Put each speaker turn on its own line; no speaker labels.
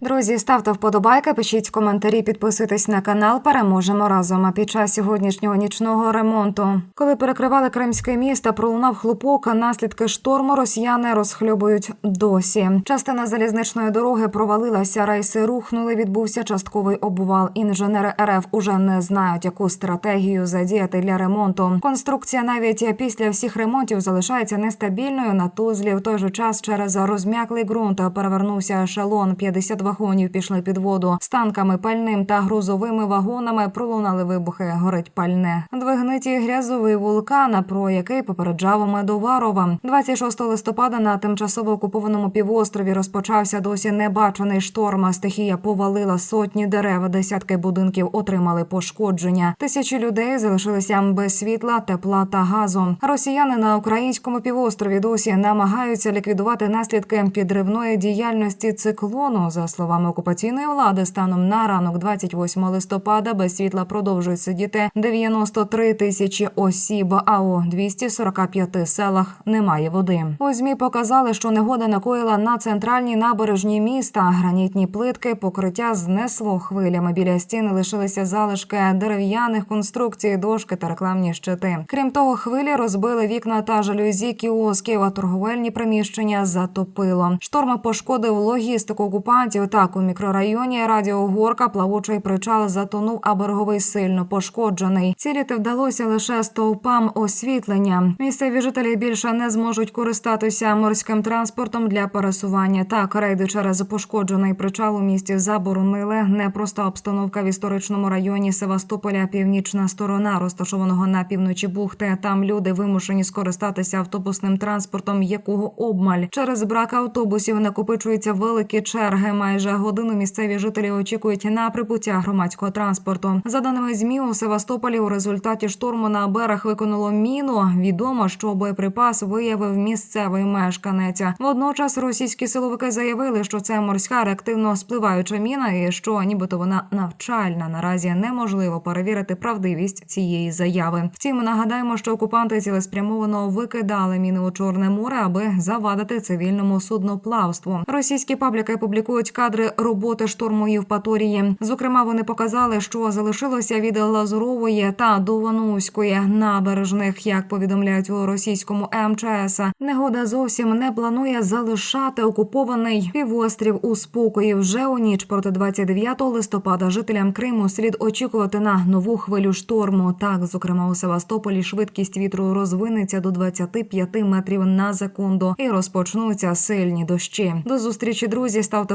Друзі, ставте вподобайки, пишіть коментарі, підписуйтесь на канал. Переможемо разом. А під час сьогоднішнього нічного ремонту, коли перекривали Кримське місто, пролунав хлопок. а Наслідки шторму росіяни розхльобують досі. Частина залізничної дороги провалилася. Рейси рухнули. Відбувся частковий обвал. Інженери РФ уже не знають, яку стратегію задіяти для ремонту. Конструкція навіть після всіх ремонтів залишається нестабільною на тузлі. В той же час через розм'яклий ґрунт перевернувся ешелон. 50 вагонів пішли під воду. З танками, пальним та грузовими вагонами пролунали вибухи. Горить пальне. Двигниті грязовий вулкан, про який попереджав Медоварова. 26 листопада на тимчасово окупованому півострові розпочався досі небачений шторм. Стихія повалила сотні дерев, десятки будинків отримали пошкодження. Тисячі людей залишилися без світла, тепла та газу. Росіяни на українському півострові досі намагаються ліквідувати наслідки підривної діяльності циклону. За словами окупаційної влади, станом на ранок 28 листопада без світла продовжують сидіти 93 тисячі осіб. А у 245 селах немає води. У змі показали, що негода накоїла на центральній набережній міста. Гранітні плитки покриття знесло хвилями. Біля стін лишилися залишки дерев'яних конструкцій, дошки та рекламні щити. Крім того, хвилі розбили вікна та жалюзі кіосків, а торговельні приміщення затопило. Шторм пошкодив логістику окупантів. Так у мікрорайоні Радіогорка плавучий причал затонув, а береговий сильно пошкоджений. Ціліти вдалося лише стовпам освітлення. Місцеві жителі більше не зможуть користатися морським транспортом для пересування. Так, рейди через пошкоджений причал у місті заборонили. Непроста обстановка в історичному районі Севастополя, північна сторона, розташованого на півночі бухти. Там люди вимушені скористатися автобусним транспортом, якого обмаль через брак автобусів накопичуються великі черги. Майже годину місцеві жителі очікують на прибуття громадського транспорту. За даними змі у Севастополі, у результаті шторму на берег виконало міну. Відомо, що боєприпас виявив місцевий мешканець. Водночас російські силовики заявили, що це морська реактивно спливаюча міна, і що нібито вона навчальна. Наразі неможливо перевірити правдивість цієї заяви. Втім, нагадаємо, що окупанти цілеспрямовано викидали міни у Чорне море, аби завадити цивільному судноплавству. Російські пабліки публікують кадри роботи штурму Євпаторії. Зокрема, вони показали, що залишилося від Лазурової та Довануської набережних, як повідомляють у російському МЧС. Негода зовсім не планує залишати окупований півострів у спокої. Вже у ніч проти 29 листопада жителям Криму слід очікувати на нову хвилю шторму. Так, зокрема, у Севастополі швидкість вітру розвинеться до 25 метрів на секунду і розпочнуться сильні дощі. До зустрічі, друзі. Ставте